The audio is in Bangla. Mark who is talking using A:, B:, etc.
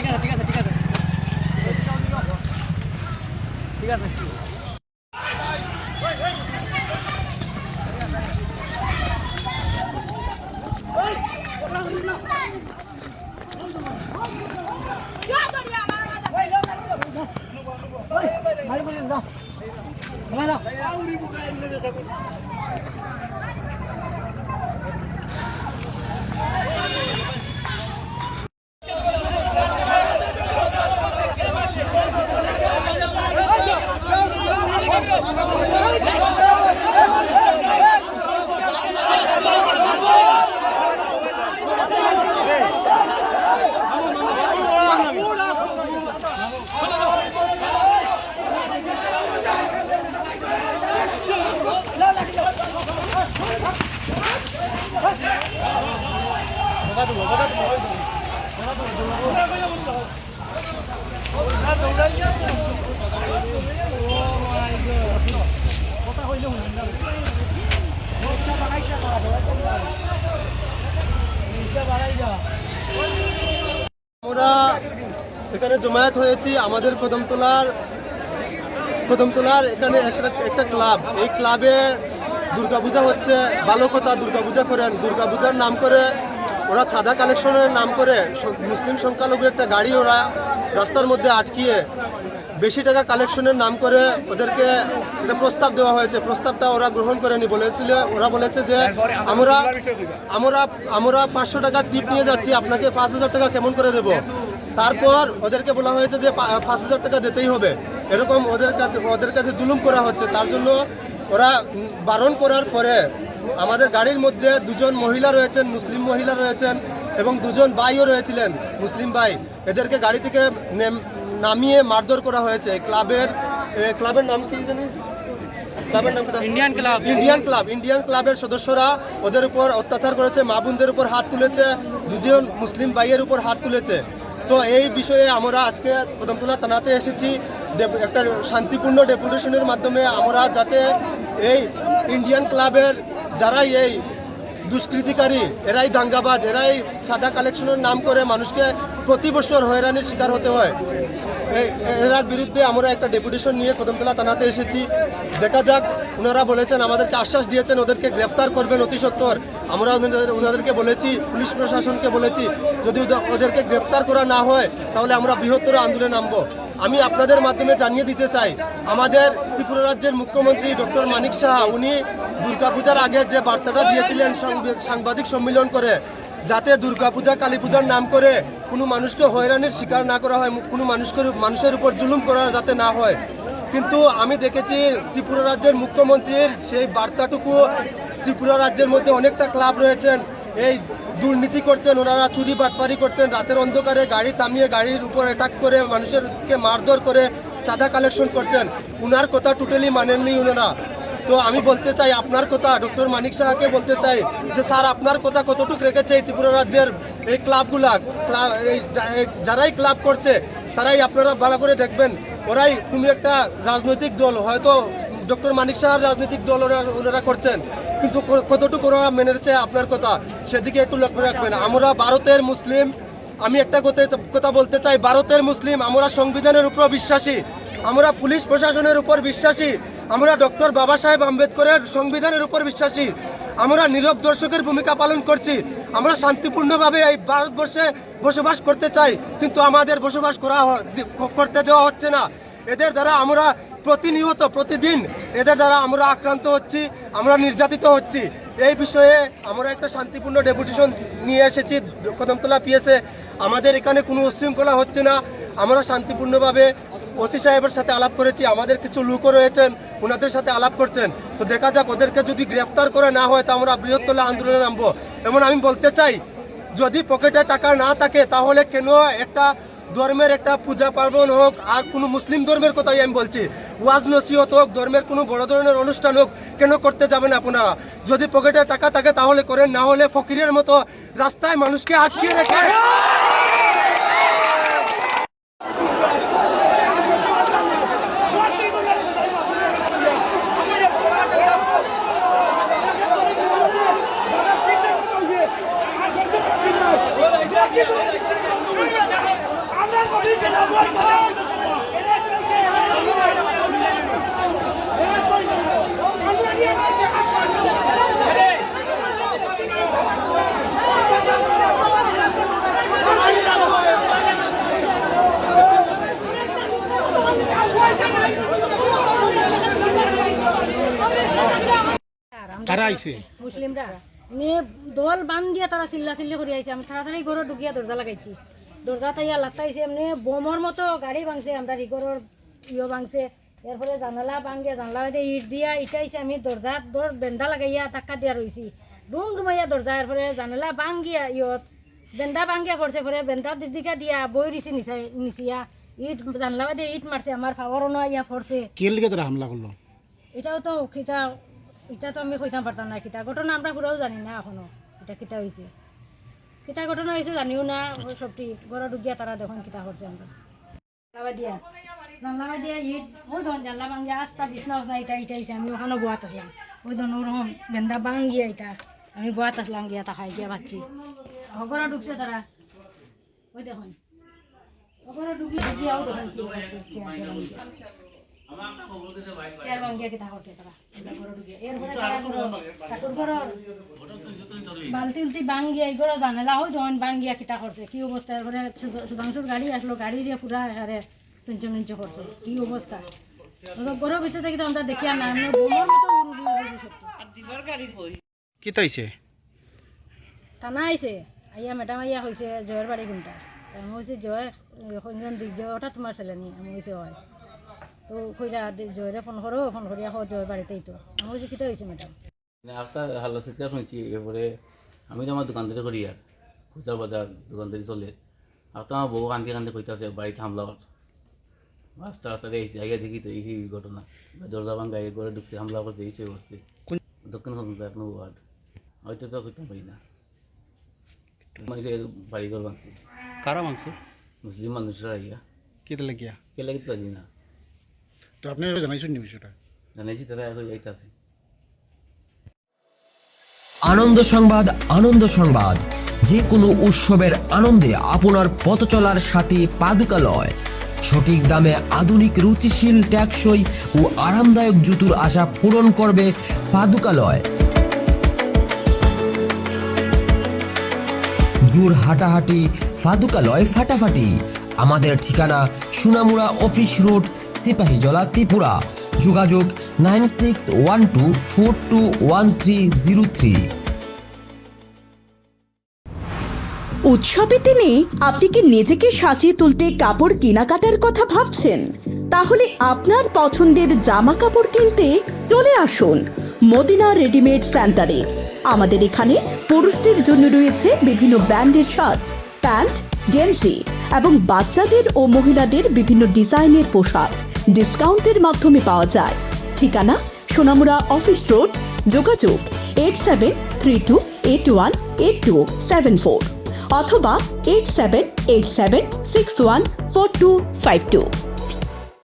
A: Fíjate, fíjate, fíjate. Fíjate. আছে ঠিক আছে ঠিক আছে
B: আমরা এখানে জমায়েত হয়েছি আমাদের কদমতলার কদমতলার এখানে একটা একটা ক্লাব। এই ক্লাবে দুর্গাপূজা হচ্ছে ভালো কথা দুর্গাপূজা করেন। দুর্গাপূজার নাম করে ওরা ছাদা কালেকশনের নাম করে মুসলিম সংখ্যালঘু একটা গাড়ি ওরা রাস্তার মধ্যে আটকিয়ে বেশি টাকা কালেকশনের নাম করে ওদেরকে একটা প্রস্তাব দেওয়া হয়েছে। প্রস্তাবটা ওরা গ্রহণ করেনি। বলেছিল ওরা বলেছে যে আমরা আমরা আমরা পাঁচশো টাকার টিপ নিয়ে যাচ্ছি। আপনাকে পাঁচ হাজার টাকা কেমন করে দেব? তারপর ওদেরকে বলা হয়েছে যে পাঁচ হাজার টাকা দিতেই হবে। এরকম ওদের কাছে ওদের কাছে জুলুম করা হচ্ছে। তার জন্য ওরা বারণ করার পরে আমাদের গাড়ির মধ্যে দুজন মহিলা রয়েছেন মুসলিম মহিলা রয়েছেন এবং দুজন ভাইও রয়েছিলেন মুসলিম ভাই। এদেরকে গাড়ি থেকে নেম- নামিয়ে মারধর করা হয়েছে। ক্লাবের ক্লাবের নাম কি জানি?
A: Indian club
B: Indian club Indian ক্লাবের সদস্যরা ওদের উপর অত্যাচার করেছে মা বোনদের উপর হাত তুলেছে দুজন মুসলিম ভাইয়ের উপর হাত তুলেছে। তো এই বিষয়ে আমরা আজকে কদমতলা থানাতে এসেছি। একটা শান্তিপূর্ণ ডেপুটেশনের মাধ্যমে আমরা যাতে এই ইন্ডিয়ান ক্লাবের যারাই এই দুষ্কৃতিকারী, এরাই দাঙ্গাবাজ, এরাই সাদা কালেকশনের নাম করে মানুষকে প্রতি বছর হয়রানির শিকার হতে হয়। এরার বিরুদ্ধে আমরা একটা ডেপুটেশন নিয়ে কদমতলা থানাতে এসেছি। দেখা যাক ওনারা বলেছেন, আমাদেরকে আশ্বাস দিয়েছেন, ওদেরকে গ্রেফতার করবেন অতি সত্তর আমরা ওনাদেরকে বলেছি, পুলিশ প্রশাসনকে বলেছি, যদি ওদেরকে গ্রেফতার করা না হয়, তাহলে আমরা বৃহত্তর আন্দোলনে নামবো। আমি আপনাদের মাধ্যমে জানিয়ে দিতে চাই, আমাদের ত্রিপুরা রাজ্যের মুখ্যমন্ত্রী ডক্টর মানিক সাহা, উনি দুর্গাপূজার আগে যে বার্তাটা দিয়েছিলেন সাংবাদিক সম্মেলন করে, যাতে দুর্গাপূজা কালী পূজার নাম করে কোনো মানুষকে হয়রানির শিকার না করা হয়, কোনো মানুষকে, মানুষের উপর জুলুম করা যাতে না হয়। কিন্তু আমি দেখেছি ত্রিপুরা রাজ্যের মুখ্যমন্ত্রীর সেই বার্তাটুকু ত্রিপুরা রাজ্যের মধ্যে অনেকটা ক্লাব রয়েছেন। এই দুর্নীতি করছেন, ওনারা চুরি বাটপারি করছেন, রাতের অন্ধকারে গাড়ি থামিয়ে গাড়ির উপর অ্যাটাক করে মানুষেরকে মারধর করে চাঁদা কালেকশন করছেন। উনার কথা টোটালি মানেননি ওনারা তো আমি বলতে চাই, আপনার কথা ডক্টর মানিক সাহাকে বলতে চাই যে, স্যার, আপনার কথা কতটুকু রেখেছে ত্রিপুরা রাজ্যের এই ক্লাবগুলা যারাই ক্লাব করছে, তারাই আপনারা ভালো করে দেখবেন। ওরাই কোনো একটা রাজনৈতিক দল, হয়তো ডক্টর মানিক সাহার রাজনৈতিক দল ওরা ওনারা করছেন। কিন্তু কতটুকু ওরা মেনেছে আপনার কথা, সেদিকে একটু লক্ষ্য রাখবেন। আমরা ভারতের মুসলিম, আমি একটা কথা বলতে চাই, ভারতের মুসলিম, আমরা সংবিধানের উপর বিশ্বাসী। আমরা পুলিশ প্রশাসনের উপর বিশ্বাসী। আমরা ডক্টর বাবা সাহেব আম্বেদকরের সংবিধানের উপর বিশ্বাসী। আমরা নীরব দর্শকের ভূমিকা পালন করছি। আমরা শান্তিপূর্ণভাবে এই ভারতবর্ষে বসবাস করতে চাই, কিন্তু আমাদের বসবাস করা করতে দেওয়া হচ্ছে না। এদের দ্বারা আমরা প্রতিনিয়ত, প্রতিদিন এদের দ্বারা আমরা আক্রান্ত হচ্ছি, আমরা নির্যাতিত হচ্ছি। এই বিষয়ে আমরা একটা শান্তিপূর্ণ ডেপুটেশন নিয়ে এসেছি, কদমতলা পিএসে আমাদের এখানে কোনো উশৃঙ্খলা হচ্ছে না। আমরা শান্তিপূর্ণভাবে ওসি সাহেবের সাথে আলাপ করেছি, আমাদের কিছু লোকও রয়েছেন, ওনাদের সাথে আলাপ করছেন। তো দেখা যাক, ওদেরকে যদি গ্রেফতার করে না হয়, তা আমরা বৃহত্তলা আন্দোলনে নামবো। এমন আমি বলতে চাই, যদি পকেটে টাকা না থাকে, তাহলে কেন একটা ধর্মের একটা পূজা পার্বণ হোক, আর কোনো মুসলিম ধর্মের কথাই আমি বলছি। ওয়াজ নসিহত হোক, ধর্মের কোনো বড় ধরনের অনুষ্ঠান হোক, কেন করতে যাবেন আপনারা? যদি পকেটে টাকা থাকে, তাহলে করেন, না হলে ফকিরের মতো রাস্তায় মানুষকে আটকিয়ে রেখে
C: কারা আইছে?
D: মুসলিমরা। দল বান দিয়ে তারা চিল্লা চিল্লি করে আইছে। আমি তাড়াতাড়ি ঘরে ঢুকিয়া দরজা লাগাইছি। দরজা তাইয়া লাতাইছে এমনি বোমর মতো গাড়ি ভাঙছে আমরা রিগরের ইয়ে ভাঙছে। এরপরে জানালা ভাঙে জানলা বাইতে ইট দিয়া ইটাইছে আমি দরজা দর বেন্দা লাগাইয়া ধাক্কা দিয়া রইছি দুম দুমাইয়া দরজা এরপরে জানালা ভাঙ্গিয়া ইয়ত বেন্দা ভাঙ্গিয়া পড়ছে পরে বেন্দা দিদিকা দিয়া বই দিছি নিচাই নিচিয়া। ইট জানলা বাইতে ইট মারছে আমার ফাওয়ারও না ইয়া পড়ছে
C: কে লিগে তারা হামলা করল
D: এটাও তো কিতা এটা তো আমি কইতাম পারতাম না কিতা ঘটনা আমরা পুরাও জানি না এখনও এটা কিতা হয়েছে কিতা ঘটনা হয়েছে জানিও না সবটি ঘরে ঢুকিয়া তারা দেখুন কিতা করছে আমরা দিয়া জানলা দিয়া ইট জানলা ভাঙ্গিয়া বিছনা এটা এটা আমি ওখানে বোয়াত আসলাম ওই বেন্দা ভাঙ্গিয়া এটা আমি বোয়াত আসলাম গিয়া তাকাই গিয়া পাচ্ছি ঘরে ঢুকছে তারা ঠাকুর বালতি উলতি ভাঙ্গিয়া এগুলো জানালা হয় যখন ভাঙ্গিয়া কিতা করছে কি অবস্থা এরপরে সুধা- সুধাংশুর গাড়ি আসলো গাড়ি দিয়ে পুরা এখানে তিনচো মিনচো করছে কি অবস্থা ঘরের ভিতরে থেকে আমরা দেখিয়া না আমরা বোমার মতো উড়ু উড়ু উড়ু সত্যি
C: কি তাইছে
D: থানা আইছে আইয়া ম্যাডাম আইয়া হয়েছে জয়ের বাড়ি কোনটা আমি হয়েছে জয় সঞ্জন দিক জয় ওটা তোমার ছেলে আমি হয়েছে হয়। তো কইরা জয়রে ফোন করো ফোন করিয়া হো জয়ের বাড়িতেই তো আমি হয়েছে কিতা হয়েছে ম্যাডাম
E: আপনার হাল্লা চিৎকার শুনছি এরপরে আমি তো আমার দোকানদারি করি আর খুচরা বাজার দোকানদারি চলে। আর তো আমার বউ কান্দি কান্দি কইতাছে বাড়িতে হামলা কর। মাছ তাড়াতাড়ি আইসি আইয়া দেখি তো এই ঘটনা। দরজা ভাঙ্গা এই ঘরে ঢুকছে হামলা করছে এই করছে দক্ষিণ সন্ধ্যা এক নম্বর ওয়ার্ড হয়তো তো কইতে পারি না। বাড়ি ঘর ভাঙছি।
C: কারা মাংস
E: মুসলিম মানুষরা আইয়া।
C: কি লাগিয়া?
E: কে লাগে তো জানি না।
C: তো আপনি জানাইছেন নি বিষয়টা?
E: জানাইছি তারা এখন যাইতাছে।
F: আনন্দ সংবাদ আনন্দ সংবাদ। যে কোনো উৎসবের আনন্দে আপনার পথ চলার সাথে পাদুকালয়। সঠিক দামে আধুনিক রুচিশীল ট্যাক্সই ও আরামদায়ক জুতুর আশা পূরণ করবে পাদুকালয়। দূর হাঁটাহাঁটি ফাদুকালয় ফাটাফাটি। আমাদের ঠিকানা সুনামুড়া অফিস রোড সিপাহীজলা ত্রিপুরা যোগাযোগ nine six one two four two one three zero three
G: উৎসবের দিনে আপনি কি নিজেকে সাজিয়ে তুলতে কাপড় কেনাকাটার কথা ভাবছেন? তাহলে আপনার পছন্দের জামা কাপড় কিনতে চলে আসুন মদিনা রেডিমেড সেন্টারে। আমাদের এখানে পুরুষদের জন্য রয়েছে বিভিন্ন ব্র্যান্ডের শার্ট, প্যান্ট গেঞ্জি এবং বাচ্চাদের ও মহিলাদের বিভিন্ন ডিজাইনের পোশাক ডিসকাউন্টের মাধ্যমে পাওয়া যায়। ঠিকানা সোনামুড়া অফিস রোড, যোগাযোগ eight seven three two eight one eight two seven four অথবা eight seven eight seven six one four two five two.